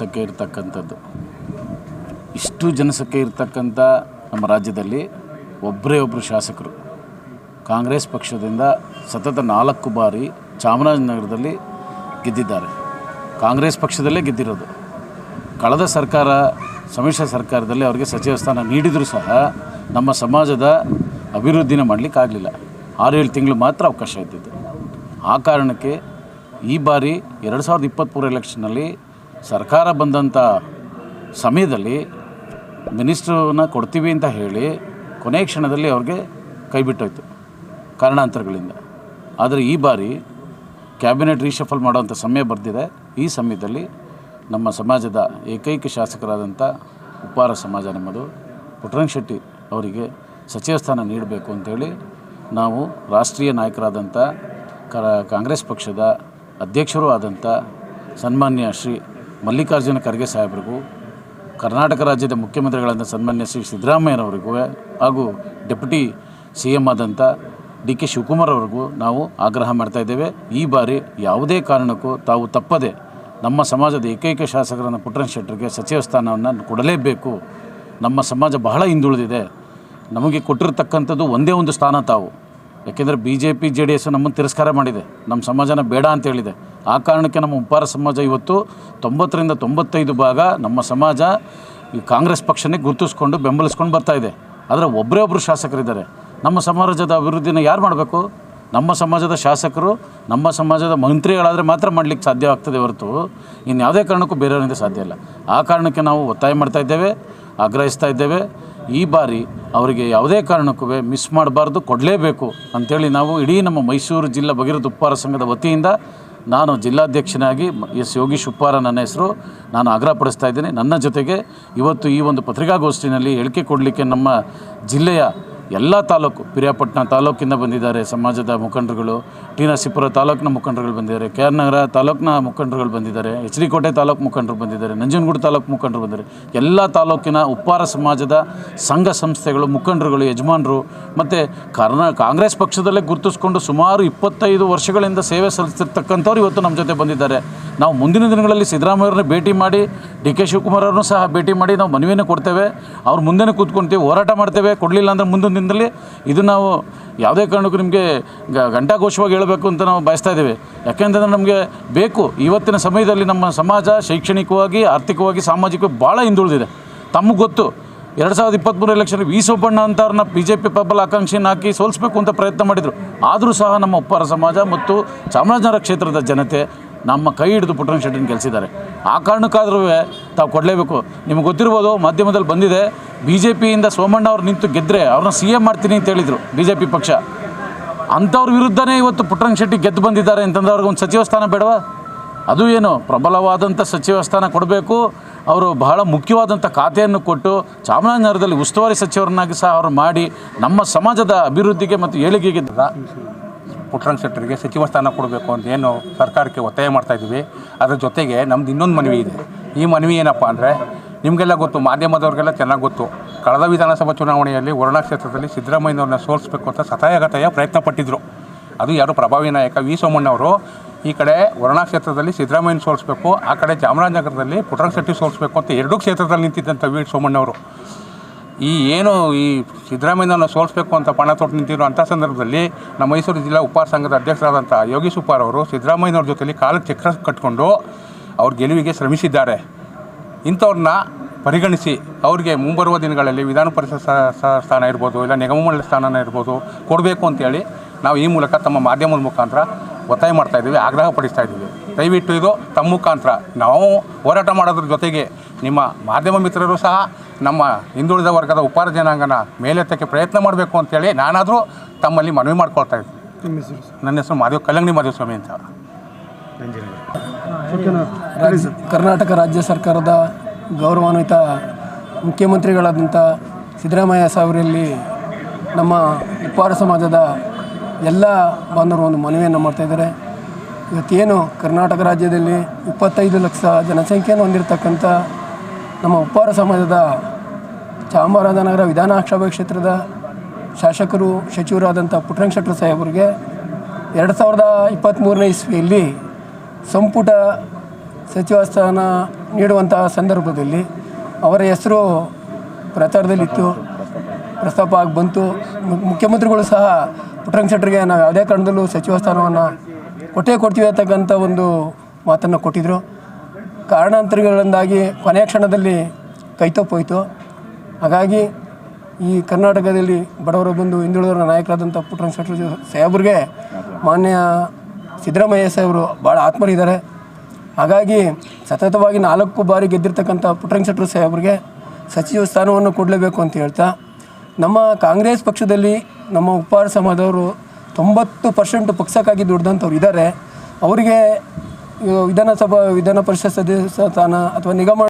ಸಂಖ್ಯೆ ಇರ್ತಕ್ಕಂಥದ್ದು ಇಷ್ಟು ಜನಸಂಖ್ಯೆ ಇರ್ತಕ್ಕಂಥ ನಮ್ಮ ರಾಜ್ಯದಲ್ಲಿ ಒಬ್ಬರೇ ಒಬ್ಬರು ಶಾಸಕರು. ಕಾಂಗ್ರೆಸ್ ಪಕ್ಷದಿಂದ ಸತತ ನಾಲ್ಕು ಬಾರಿ ಚಾಮರಾಜನಗರದಲ್ಲಿ ಗೆದ್ದಿದ್ದಾರೆ. ಕಾಂಗ್ರೆಸ್ ಪಕ್ಷದಲ್ಲೇ ಗೆದ್ದಿರೋದು. ಕಳೆದ ಸರ್ಕಾರ, ಸಮ್ಮಿಶ್ರ ಸರ್ಕಾರದಲ್ಲಿ ಅವರಿಗೆ ಸಚಿವ ಸ್ಥಾನ ನೀಡಿದರೂ ಸಹ ನಮ್ಮ ಸಮಾಜದ ಅಭಿವೃದ್ಧಿನ ಮಾಡಲಿಕ್ಕಾಗಲಿಲ್ಲ ಆರು ಏಳು ತಿಂಗಳು ಮಾತ್ರ ಅವಕಾಶ ಇದ್ದಿದ್ದು. ಆ ಕಾರಣಕ್ಕೆ ಈ ಬಾರಿ ಎರಡು ಸಾವಿರದ ಇಪ್ಪತ್ತ್ಮೂರು ಎಲೆಕ್ಷನಲ್ಲಿ ಸರ್ಕಾರ ಬಂದಂಥ ಸಮಯದಲ್ಲಿ ಮಿನಿಸ್ಟ್ರನ್ನ ಕೊಡ್ತೀವಿ ಅಂತ ಹೇಳಿ ಕೊನೆಯ ಕ್ಷಣದಲ್ಲಿ ಅವ್ರಿಗೆ ಕೈ ಬಿಟ್ಟೋಯ್ತು ಕಾರಣಾಂತರಗಳಿಂದ. ಆದರೆ ಈ ಬಾರಿ ಕ್ಯಾಬಿನೆಟ್ ರೀಶಫಲ್ ಮಾಡೋವಂಥ ಸಮಯ ಬರ್ತಿದೆ ಈ ಸಮಯದಲ್ಲಿ ನಮ್ಮ ಸಮಾಜದ ಏಕೈಕ ಶಾಸಕರಾದಂಥ ಉಪ್ಪಾರ ಸಮಾಜ ನಮ್ಮದು ಪುಟ್ಟರಂಗ ಶೆಟ್ಟಿ ಅವರಿಗೆ ಸಚಿವ ಸ್ಥಾನ ನೀಡಬೇಕು ಅಂತೇಳಿ ನಾವು ರಾಷ್ಟ್ರೀಯ ನಾಯಕರಾದಂಥ ಕಾಂಗ್ರೆಸ್ ಪಕ್ಷದ ಅಧ್ಯಕ್ಷರೂ ಆದಂಥ ಸನ್ಮಾನ್ಯ ಶ್ರೀ ಮಲ್ಲಿಕಾರ್ಜುನ ಖರ್ಗೆ ಸಾಹೇಬರಿಗೂ, ಕರ್ನಾಟಕ ರಾಜ್ಯದ ಮುಖ್ಯಮಂತ್ರಿಗಳಾದ ಸನ್ಮಾನ್ಯ ಶ್ರೀ ಸಿದ್ದರಾಮಯ್ಯನವರಿಗೂ ಹಾಗೂ ಡೆಪ್ಯೂಟಿ ಸಿ ಎಂ ಆದಂಥ ಡಿ ಕೆ ಶಿವಕುಮಾರ್ ಅವರಿಗೂ ನಾವು ಆಗ್ರಹ ಮಾಡ್ತಾ ಇದ್ದೇವೆ. ಈ ಬಾರಿ ಯಾವುದೇ ಕಾರಣಕ್ಕೂ ತಾವು ತಪ್ಪದೆ ನಮ್ಮ ಸಮಾಜದ ಏಕೈಕ ಶಾಸಕರನ್ನು ಪುಟ್ಟರಂಗ ಶೆಟ್ಟರಿಗೆ ಸಚಿವ ಸ್ಥಾನವನ್ನು ಕೊಡಲೇಬೇಕು. ನಮ್ಮ ಸಮಾಜ ಬಹಳ ಹಿಂದುಳಿದಿದೆ. ನಮಗೆ ಕೊಟ್ಟಿರ್ತಕ್ಕಂಥದ್ದು ಒಂದೇ ಒಂದು ಸ್ಥಾನ ತಾವು. ಯಾಕೆಂದರೆ B J P J D S ನಮ್ಮನ್ನು ತಿರಸ್ಕಾರ ಮಾಡಿದೆ. ನಮ್ಮ ಸಮಾಜನ ಬೇಡ ಅಂತ ಹೇಳಿದೆ. ಆ ಕಾರಣಕ್ಕೆ ನಮ್ಮ ಉಪ್ಪಾರ ಸಮಾಜ ಇವತ್ತು ತೊಂಬತ್ತರಿಂದ ತೊಂಬತ್ತೈದು ಭಾಗ ನಮ್ಮ ಸಮಾಜ ಈ ಕಾಂಗ್ರೆಸ್ ಪಕ್ಷನೇ ಗುರುತಿಸ್ಕೊಂಡು ಬೆಂಬಲಿಸ್ಕೊಂಡು ಬರ್ತಾ ಇದೆ. ಆದರೆ ಒಬ್ಬರೇ ಒಬ್ಬರು ಶಾಸಕರಿದ್ದಾರೆ. ನಮ್ಮ ಸಮಾಜದ ಅಭಿವೃದ್ಧಿನ ಯಾರು ಮಾಡಬೇಕು? ನಮ್ಮ ಸಮಾಜದ ಶಾಸಕರು, ನಮ್ಮ ಸಮಾಜದ ಮಂತ್ರಿಗಳಾದರೆ ಮಾತ್ರ ಮಾಡಲಿಕ್ಕೆ ಸಾಧ್ಯ ಆಗ್ತದೆ ಹೊರತು ಇನ್ನು ಯಾವುದೇ ಕಾರಣಕ್ಕೂ ಬೇರೆಯವರಿಂದ ಸಾಧ್ಯ ಇಲ್ಲ. ಆ ಕಾರಣಕ್ಕೆ ನಾವು ಒತ್ತಾಯ ಮಾಡ್ತಾ ಇದ್ದೇವೆ, ಆಗ್ರಹಿಸ್ತಾ ಇದ್ದೇವೆ. ಈ ಬಾರಿ ಅವರಿಗೆ ಯಾವುದೇ ಕಾರಣಕ್ಕೂ ಮಿಸ್ ಮಾಡಬಾರ್ದು, ಕೊಡಲೇಬೇಕು ಅಂಥೇಳಿ ನಾವು ಇಡೀ ನಮ್ಮ ಮೈಸೂರು ಜಿಲ್ಲಾ ಭಗೀರಥ ಉಪ್ಪಾರ ಸಂಘದ ವತಿಯಿಂದ ನಾನು ಜಿಲ್ಲಾಧ್ಯಕ್ಷನಾಗಿ ಎಸ್ ಯೋಗೀಶ್ ಉಪ್ಪಾರ ನನ್ನ ಹೆಸರು. ನಾನು ಆಗ್ರಹಪಡಿಸ್ತಾ ಇದ್ದೀನಿ. ನನ್ನ ಜೊತೆಗೆ ಇವತ್ತು ಈ ಒಂದು ಪತ್ರಿಕಾಗೋಷ್ಠಿನಲ್ಲಿ ಹೇಳಿಕೆ ಕೊಡಲಿಕ್ಕೆ ನಮ್ಮ ಜಿಲ್ಲೆಯ ಎಲ್ಲ ತಾಲೂಕು, ಪಿರಿಯಾಪಟ್ಟಣ ತಾಲೂಕಿಂದ ಬಂದಿದ್ದಾರೆ ಸಮಾಜದ ಮುಖಂಡರುಗಳು, ಟಿ ನರಸೀಪುರ ತಾಲೂಕಿನ ಮುಖಂಡರುಗಳು ಬಂದಿದ್ದಾರೆ, ಕೆ ಆರ್ ನಗರ ತಾಲೂಕಿನ ಮುಖಂಡರುಗಳು ಬಂದಿದ್ದಾರೆ, ಎಚ್ ಡಿ ಕೋಟೆ ತಾಲೂಕು ಮುಖಂಡರು ಬಂದಿದ್ದಾರೆ, ನಂಜನಗೂಡು ತಾಲೂಕು ಮುಖಂಡರು ಬಂದಿದ್ದಾರೆ. ಎಲ್ಲ ತಾಲೂಕಿನ ಉಪ್ಪಾರ ಸಮಾಜದ ಸಂಘ ಸಂಸ್ಥೆಗಳು, ಮುಖಂಡರುಗಳು, ಯಜಮಾನರು ಮತ್ತು ಕರ್ನಾ, ಕಾಂಗ್ರೆಸ್ ಪಕ್ಷದಲ್ಲೇ ಗುರುತಿಸ್ಕೊಂಡು ಸುಮಾರು ಇಪ್ಪತ್ತೈದು ವರ್ಷಗಳಿಂದ ಸೇವೆ ಸಲ್ಲಿಸ್ತಿರ್ತಕ್ಕಂಥವ್ರು ಇವತ್ತು ನಮ್ಮ ಜೊತೆ ಬಂದಿದ್ದಾರೆ. ನಾವು ಮುಂದಿನ ದಿನಗಳಲ್ಲಿ ಸಿದ್ದರಾಮಯ್ಯವ್ರನ್ನ ಭೇಟಿ ಮಾಡಿ ಡಿ ಕೆ ಶಿವಕುಮಾರ್ ಅವ್ರನ್ನೂ ಸಹ ಭೇಟಿ ಮಾಡಿ ನಾವು ಮನವಿಯನ್ನು ಕೊಡ್ತೇವೆ. ಅವ್ರ ಮುಂದೆನೇ ಕೂತ್ಕೊಳ್ತೀವಿ ಹೋರಾಟ ಮಾಡ್ತೇವೆ, ಕೊಡಲಿಲ್ಲ ಅಂದರೆ ಮುಂದಿನ ದಿನದಲ್ಲಿ ಇದು ನಾವು ಯಾವುದೇ ಕಾರಣಕ್ಕೂ ನಿಮಗೆ ಘಂಟಾಘೋಷವಾಗಿ ಹೇಳಬೇಕು ಅಂತ ನಾವು ಬಯಸ್ತಾ ಇದ್ದೇವೆ. ಯಾಕೆಂತಂದರೆ ನಮಗೆ ಬೇಕು. ಇವತ್ತಿನ ಸಮಯದಲ್ಲಿ ನಮ್ಮ ಸಮಾಜ ಶೈಕ್ಷಣಿಕವಾಗಿ, ಆರ್ಥಿಕವಾಗಿ, ಸಾಮಾಜಿಕವಾಗಿ ಭಾಳ ಹಿಂದುಳಿದಿದೆ. ತಮಗೆ ಗೊತ್ತು, ಎರಡು ಸಾವಿರದ ಇಪ್ಪತ್ತ್ಮೂರು ಎಲೆಕ್ಷನ್ ವಿ ಸೋಪಣ್ಣ ಅಂತಾರನ್ನ ಬಿ ಜೆ ಪಿ ಪ್ರಬಲ ಆಕಾಂಕ್ಷೆಯನ್ನು ಹಾಕಿ ಸೋಲಿಸಬೇಕು ಅಂತ ಪ್ರಯತ್ನ ಮಾಡಿದರು. ಆದರೂ ಸಹ ನಮ್ಮ ಉಪ್ಪಾರ ಸಮಾಜ ಮತ್ತು ಚಾಮರಾಜನಗರ ಕ್ಷೇತ್ರದ ಜನತೆ ನಮ್ಮ ಕೈ ಹಿಡಿದು ಪುಟ್ಟರಂಗ ಶೆಟ್ಟಿನ ಕೆಲಸಿದ್ದಾರೆ ಆ ಕಾರಣಕ್ಕಾದ್ರೂ ತಾವು ಕೊಡಲೇಬೇಕು. ನಿಮ್ಗೆ ಗೊತ್ತಿರ್ಬೋದು, ಮಾಧ್ಯಮದಲ್ಲಿ ಬಂದಿದೆ. ಬಿ ಜೆ ಪಿಯಿಂದ ಸೋಮಣ್ಣ ಅವ್ರು ನಿಂತು ಗೆದ್ದರೆ ಅವ್ರನ್ನ ಸಿ ಎಂ ಮಾಡ್ತೀನಿ ಅಂತ ಹೇಳಿದರು ಬಿ ಜೆ ಪಿ ಪಕ್ಷ. ಅಂಥವ್ರ ವಿರುದ್ಧನೇ ಇವತ್ತು ಪುಟ್ಟರಂಗ ಶೆಟ್ಟಿ ಗೆದ್ದು ಬಂದಿದ್ದಾರೆ ಅಂತಂದ್ರೆ ಅವ್ರಿಗೆ ಒಂದು ಸಚಿವ ಸ್ಥಾನ ಬೇಡವಾ? ಅದು ಏನು? ಪ್ರಬಲವಾದಂಥ ಸಚಿವ ಸ್ಥಾನ ಕೊಡಬೇಕು. ಅವರು ಬಹಳ ಮುಖ್ಯವಾದಂಥ ಖಾತೆಯನ್ನು ಕೊಟ್ಟು ಚಾಮರಾಜನಗರದಲ್ಲಿ ಉಸ್ತುವಾರಿ ಸಚಿವರನ್ನಾಗಿ ಸಹ ಅವರು ಮಾಡಿ ನಮ್ಮ ಸಮಾಜದ ಅಭಿವೃದ್ಧಿಗೆ ಮತ್ತು ಏಳಿಗೆಗೆ ಪುಟ್ಟರಂಗ ಶೆಟ್ಟರಿಗೆ ಸಚಿವ ಸ್ಥಾನ ಕೊಡಬೇಕು ಅಂತ ಏನು ಸರ್ಕಾರಕ್ಕೆ ಒತ್ತಾಯ ಮಾಡ್ತಾ ಇದ್ದೀವಿ. ಅದರ ಜೊತೆಗೆ ನಮ್ದು ಇನ್ನೊಂದು ಮನವಿ ಇದೆ. ಈ ಮನವಿ ಏನಪ್ಪ ಅಂದರೆ, ನಿಮಗೆಲ್ಲ ಗೊತ್ತು, ಮಾಧ್ಯಮದವ್ರಿಗೆಲ್ಲ ಚೆನ್ನಾಗಿ ಗೊತ್ತು. ಕಳೆದ ವಿಧಾನಸಭಾ ಚುನಾವಣೆಯಲ್ಲಿ ವರುಣಾ ಕ್ಷೇತ್ರದಲ್ಲಿ ಸಿದ್ದರಾಮಯ್ಯನವ್ರನ್ನ ಸೋಲಿಸಬೇಕು ಅಂತ ಸತಾಯಗತಾಯ ಪ್ರಯತ್ನ ಪಟ್ಟಿದ್ದರು ಅದು ಯಾರು ಪ್ರಭಾವಿ ನಾಯಕ ವಿ ಸೋಮಣ್ಣವರು ಈ ಕಡೆ ವರುಣಾ ಕ್ಷೇತ್ರದಲ್ಲಿ ಸಿದ್ದರಾಮಯ್ಯನ ಸೋಲಿಸಬೇಕು, ಆ ಕಡೆ ಚಾಮರಾಜನಗರದಲ್ಲಿ ಪುಟ್ರಂಗ ಶೆಟ್ಟಿ ಸೋಲಿಸಬೇಕು ಅಂತ ಎರಡೂ ಕ್ಷೇತ್ರದಲ್ಲಿ ನಿಂತಿದ್ದಂಥ ವಿ ಸೋಮಣ್ಣವರು ಈ ಏನು ಈ ಸಿದ್ದರಾಮಯ್ಯನ ಸೋಲಿಸಬೇಕು ಅಂತ ಪಣ ತೊಟ್ಟು ನಿಂತಿರೋ ಅಂಥ ಸಂದರ್ಭದಲ್ಲಿ ನಮ್ಮ ಮೈಸೂರು ಜಿಲ್ಲಾ ಉಪ್ಪಾರ ಸಂಘದ ಅಧ್ಯಕ್ಷರಾದಂಥ ಯೋಗೀಶ್ ಉಪ್ಪಾರ್ ಅವರು ಸಿದ್ದರಾಮಯ್ಯನವ್ರ ಜೊತೆಯಲ್ಲಿ ಕಾಲಕ್ಕೆ ಚಕ್ರ ಕಟ್ಕೊಂಡು ಅವ್ರ ಗೆಲುವಿಗೆ ಶ್ರಮಿಸಿದ್ದಾರೆ. ಇಂಥವ್ರನ್ನ ಪರಿಗಣಿಸಿ ಅವ್ರಿಗೆ ಮುಂಬರುವ ದಿನಗಳಲ್ಲಿ ವಿಧಾನ ಪರಿಷತ್ ಸ್ಥಾನ ಇರ್ಬೋದು, ಇಲ್ಲ ನಿಗಮ ಮಂಡಳಿ ಸ್ಥಾನನ ಇರ್ಬೋದು ಕೊಡಬೇಕು ಅಂತೇಳಿ ನಾವು ಈ ಮೂಲಕ ತಮ್ಮ ಮಾಧ್ಯಮದ ಮುಖಾಂತರ ಒತ್ತಾಯ ಮಾಡ್ತಾ ಇದ್ದೀವಿ, ಆಗ್ರಹ ಪಡಿಸ್ತಾ ಇದ್ದೀವಿ. ದಯವಿಟ್ಟು ಇದು ತಮ್ಮ ಮುಖಾಂತರ. ನಾವು ಹೋರಾಟ ಮಾಡೋದ್ರ ಜೊತೆಗೆ ನಿಮ್ಮ ಮಾಧ್ಯಮ ಮಿತ್ರರು ಸಹ ನಮ್ಮ ಹಿಂದುಳಿದ ವರ್ಗದ ಉಪಾರ ಜನಾಂಗನ ಮೇಲೆತ್ತಕ್ಕೆ ಪ್ರಯತ್ನ ಮಾಡಬೇಕು ಅಂತೇಳಿ ನಾನಾದರೂ ತಮ್ಮಲ್ಲಿ ಮನವಿ ಮಾಡ್ಕೊಳ್ತಾ ಇದ್ದೀನಿ ನನ್ನ ಹೆಸರು ಮಾದೇವ್ ಕಲ್ಲಂಗಡಿ ಮಾದೇವಸ್ವಾಮಿ ಅಂತ. ಕರ್ನಾಟಕ ರಾಜ್ಯ ಸರ್ಕಾರದ ಗೌರವಾನ್ವಿತ ಮುಖ್ಯಮಂತ್ರಿಗಳಾದಂಥ ಸಿದ್ದರಾಮಯ್ಯ ಸಾವಿರಲ್ಲಿ ನಮ್ಮ ಉಪ್ಪಾರ ಸಮಾಜದ ಎಲ್ಲ ಬಾಂಧವರು ಒಂದು ಮನವಿಯನ್ನು ಮಾಡ್ತಾಯಿದ್ದಾರೆ ಇವತ್ತೇನು ಕರ್ನಾಟಕ ರಾಜ್ಯದಲ್ಲಿ ಇಪ್ಪತ್ತೈದು ಲಕ್ಷ ಜನಸಂಖ್ಯೆಯನ್ನು ಹೊಂದಿರತಕ್ಕಂಥ ನಮ್ಮ ಉಪ್ಪಾರ ಸಮಾಜದ ಚಾಮರಾಜನಗರ ವಿಧಾನಸಭಾ ಕ್ಷೇತ್ರದ ಶಾಸಕರು, ಸಚಿವರಾದಂಥ ಪುಟ್ಟರಂಗ ಶೆಟ್ಟರ್ ಸಾಹೇಬರಿಗೆ ಎರಡು ಸಾವಿರದ ಇಪ್ಪತ್ತ್ಮೂರನೇ ಇಸ್ವಿಯಲ್ಲಿ ಸಂಪುಟ ಸಚಿವ ಸ್ಥಾನ ನೀಡುವಂತಹ ಸಂದರ್ಭದಲ್ಲಿ ಅವರ ಹೆಸರು ಪ್ರಚಾರದಲ್ಲಿತ್ತು, ಪ್ರಸ್ತಾಪ ಆಗಿ ಬಂತು. ಮುಖ್ಯಮಂತ್ರಿಗಳು ಸಹ ಪುಟ್ಟರಂಗ ಶೆಟ್ಟರಿಗೆ ನಾವು ಯಾವುದೇ ಕಾರಣದಲ್ಲೂ ಸಚಿವ ಸ್ಥಾನವನ್ನು ಕೊಟ್ಟೇ ಕೊಡ್ತೀವಿ ಅಂತಕ್ಕಂಥ ಒಂದು ಮಾತನ್ನು ಕೊಟ್ಟಿದ್ದರು ಕಾರಣಾಂತರಗಳಿಂದಾಗಿ ಕೊನೆಯ ಕ್ಷಣದಲ್ಲಿ ಕೈತಪ್ಪೋಯಿತು. ಹಾಗಾಗಿ ಈ ಕರ್ನಾಟಕದಲ್ಲಿ ಬಡವರು ಬಂದು ಹಿಂದುಳಿದವರ ನಾಯಕರಾದಂಥ ಪುಟ್ಟರಂಗ ಶೆಟ್ಟರ್ ಸಾಹೇಬ್ರಿಗೆ ಮಾನ್ಯ ಸಿದ್ದರಾಮಯ್ಯ ಸಾಹೇಬರು ಭಾಳ ಆತ್ಮರಿದ್ದಾರೆ. ಹಾಗಾಗಿ ಸತತವಾಗಿ ನಾಲ್ಕು ಬಾರಿ ಗೆದ್ದಿರ್ತಕ್ಕಂಥ ಪುಟ್ಟರಂಗ ಶೆಟ್ಟರ್ ಸಾಹೇಬ್ರಿಗೆ ಸಚಿವ ಸ್ಥಾನವನ್ನು ಕೊಡಲೇಬೇಕು ಅಂತ ಹೇಳ್ತಾ, ನಮ್ಮ ಕಾಂಗ್ರೆಸ್ ಪಕ್ಷದಲ್ಲಿ ನಮ್ಮ ಉಪ್ಪಾರ ಸಮಾಜದವರು ತೊಂಬತ್ತು ಪರ್ಸೆಂಟ್ ಪಕ್ಷಕ್ಕಾಗಿ ದುಡ್ದಂಥವ್ರು ಇದ್ದಾರೆ. ಅವರಿಗೆ ವಿಧಾನಸಭಾ ವಿಧಾನ ಪರಿಷತ್ ಸದಸ್ಯ ಸ್ಥಾನ ಅಥವಾ ನಿಗಮ